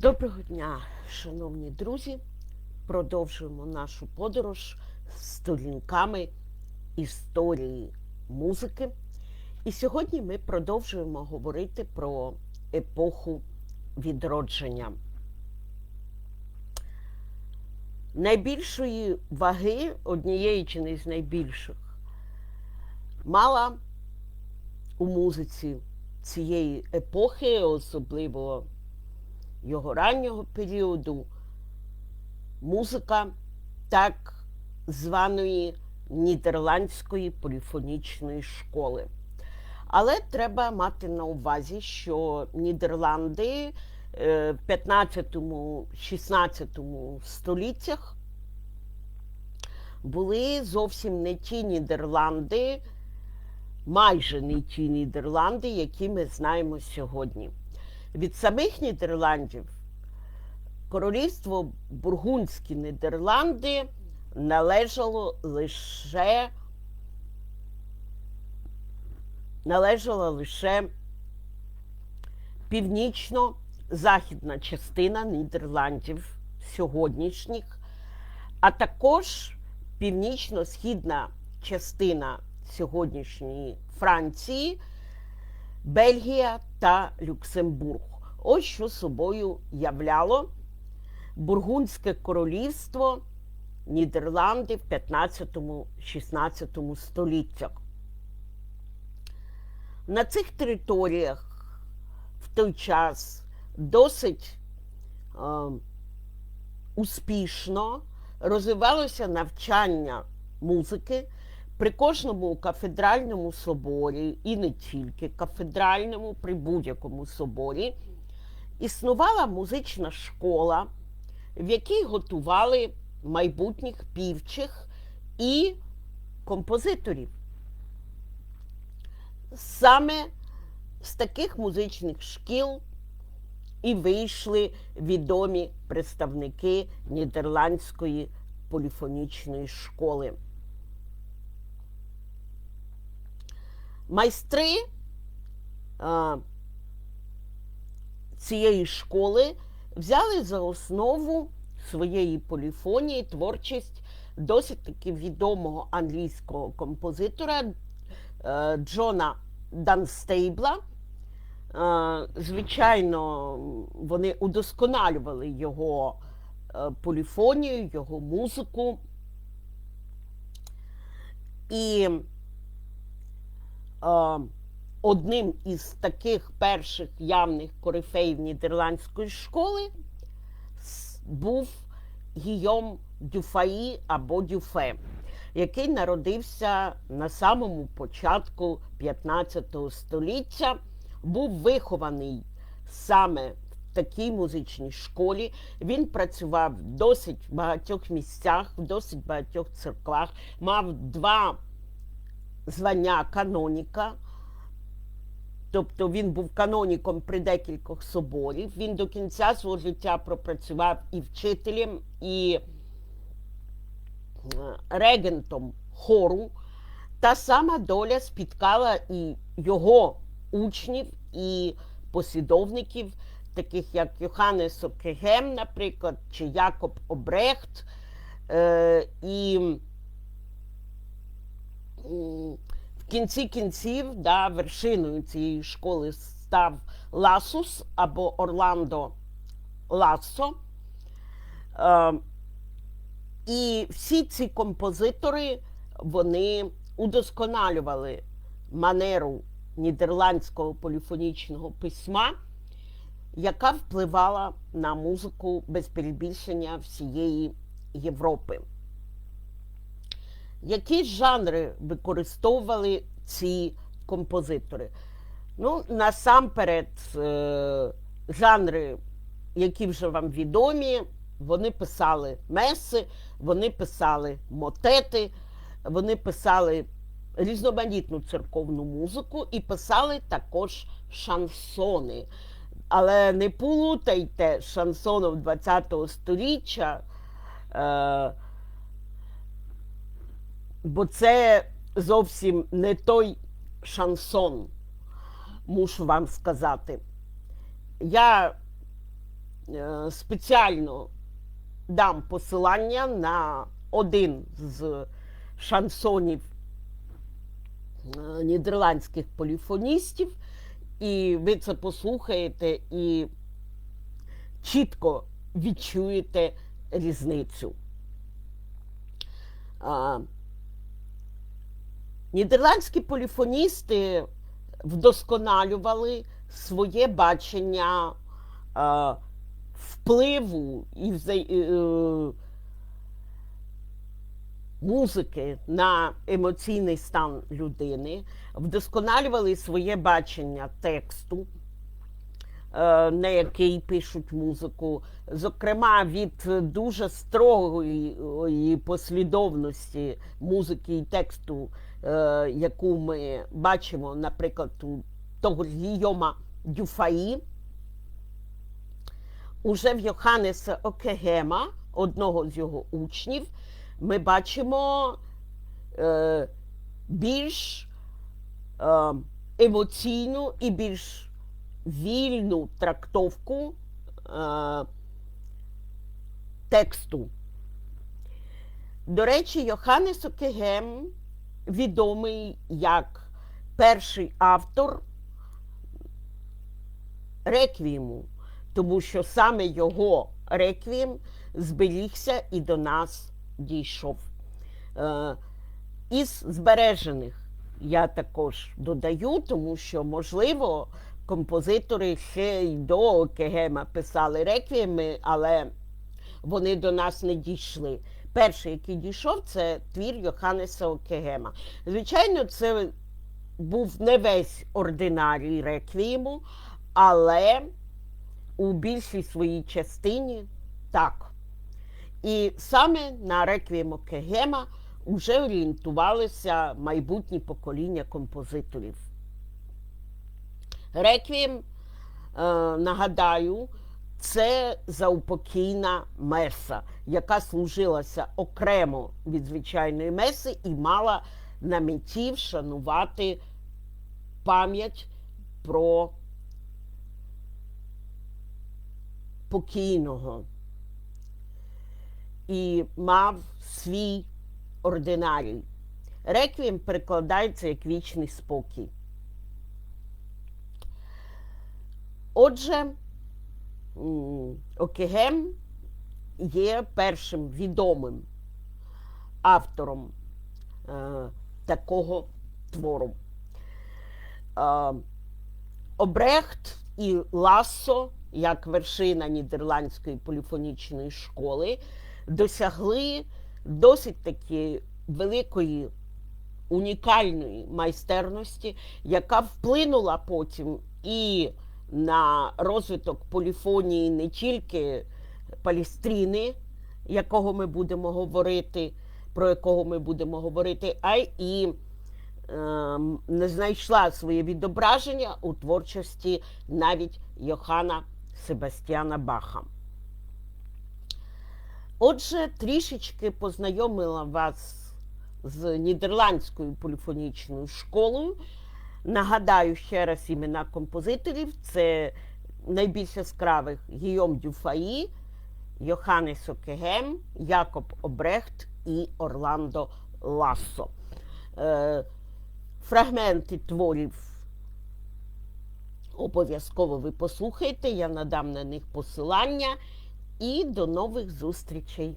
Доброго дня, шановні друзі. Продовжуємо нашу подорож сторінками історії музики. І сьогодні ми продовжуємо говорити про епоху відродження. Найбільшої ваги, однієї чи не з найбільших, мала у музиці цієї епохи, особливо його раннього періоду, музика так званої нідерландської поліфонічної школи. Але треба мати на увазі, що Нідерланди е, в 15-16 століттях були зовсім не ті Нідерланди, майже не ті Нідерланди, які ми знаємо сьогодні. Від самих Нідерландів. Королівство Бургундські Нідерланди належало лише належала лише північно-західна частина Нідерландів сьогоднішніх, а також північно-східна частина сьогоднішньої Франції, Бельгія та Люксембург. Ось що собою являло Бургундське королівство Нідерланди в 15-16 століттях. На цих територіях в той час досить е, успішно розвивалося навчання музики при кожному кафедральному соборі, і не тільки кафедральному, при будь-якому соборі, існувала музична школа, в якій готували майбутніх півчих і композиторів. Саме з таких музичних шкіл і вийшли відомі представники нідерландської поліфонічної школи. Майстри а, цієї школи взяли за основу своєї поліфонії творчість досить таки відомого англійського композитора е, Джона Данстейбла. Е, Звичайно, вони удосконалювали його е, поліфонію, його музику. І одним із таких перших явних корифеїв нідерландської школи був Гійом Дюфаї або Дюфе, який народився на самому початку 15 століття, був вихований саме в такій музичній школі. Він працював в досить багатьох місцях, в досить багатьох церквах, мав два звання каноніка. Тобто він був каноніком при декількох соборів. Він до кінця свого життя пропрацював і вчителем, і е, регентом хору. Та сама доля спіткала і його учнів, і послідовників, таких як Йоханнес Окегем, наприклад, чи Якоб Обрехт. Е, і в кінці кінців да, вершиною цієї школи став Ласус або Орландо Лассо. Е, і всі ці композитори вони удосконалювали манеру нідерландського поліфонічного письма, яка впливала на музику без перебільшення всієї Європи. Які жанри використовували ці композитори? Ну, насамперед, е, жанри, які вже вам відомі, вони писали меси, вони писали мотети, вони писали різноманітну церковну музику і писали також шансони. Але не плутайте шансоном ХХ століття. Бо це зовсім не той шансон, мушу вам сказати. Я е, спеціально дам посилання на один з шансонів е, нідерландських поліфоністів, і ви це послухаєте і чітко відчуєте різницю. Нідерландські поліфоністи вдосконалювали своє бачення е, впливу і е, музики на емоційний стан людини, вдосконалювали своє бачення тексту, е, на який пишуть музику, зокрема від дуже строгої послідовності музики і тексту, е, яку ми бачимо, наприклад, у того ж Гійома Дюфаї. Уже в Йоханнеса Окегема, одного з його учнів, ми бачимо е, більш е, емоційну і більш вільну трактовку е, тексту. До речі, Йоханнес Окегем відомий як перший автор реквієму, тому що саме його реквієм зберігся і до нас дійшов. Е, із збережених я також додаю, тому що, можливо, композитори ще й до Окегема писали реквієми, але вони до нас не дійшли. Перший, який дійшов, це твір Йоханнеса Окегема. Звичайно, це був не весь ординарій реквієму, але у більшій своїй частині так. І саме на реквієм Окегема вже орієнтувалися майбутні покоління композиторів. Реквієм, е, нагадаю, це заупокійна меса, яка служилася окремо від звичайної меси і мала на меті вшанувати пам'ять про покійного і мав свій ординарій. Реквієм перекладається як вічний спокій. Отже, Окегем є першим відомим автором е, такого твору. Е, Обрехт і Лассо, як вершина нідерландської поліфонічної школи, досягли досить таки великої унікальної майстерності, яка вплинула потім і на розвиток поліфонії не тільки Палістріни, якого ми будемо говорити, про якого ми будемо говорити, а й е, не знайшла своє відображення у творчості навіть Йохана Себастьяна Баха. Отже, трішечки познайомила вас з нідерландською поліфонічною школою. Нагадаю ще раз імена композиторів: це найбільш яскравих Гійом Дюфаї, Йоханнес Окегем, Якоб Обрехт і Орландо Лассо. Е, фрагменти творів обов'язково ви послухайте, я надам на них посилання. І до нових зустрічей!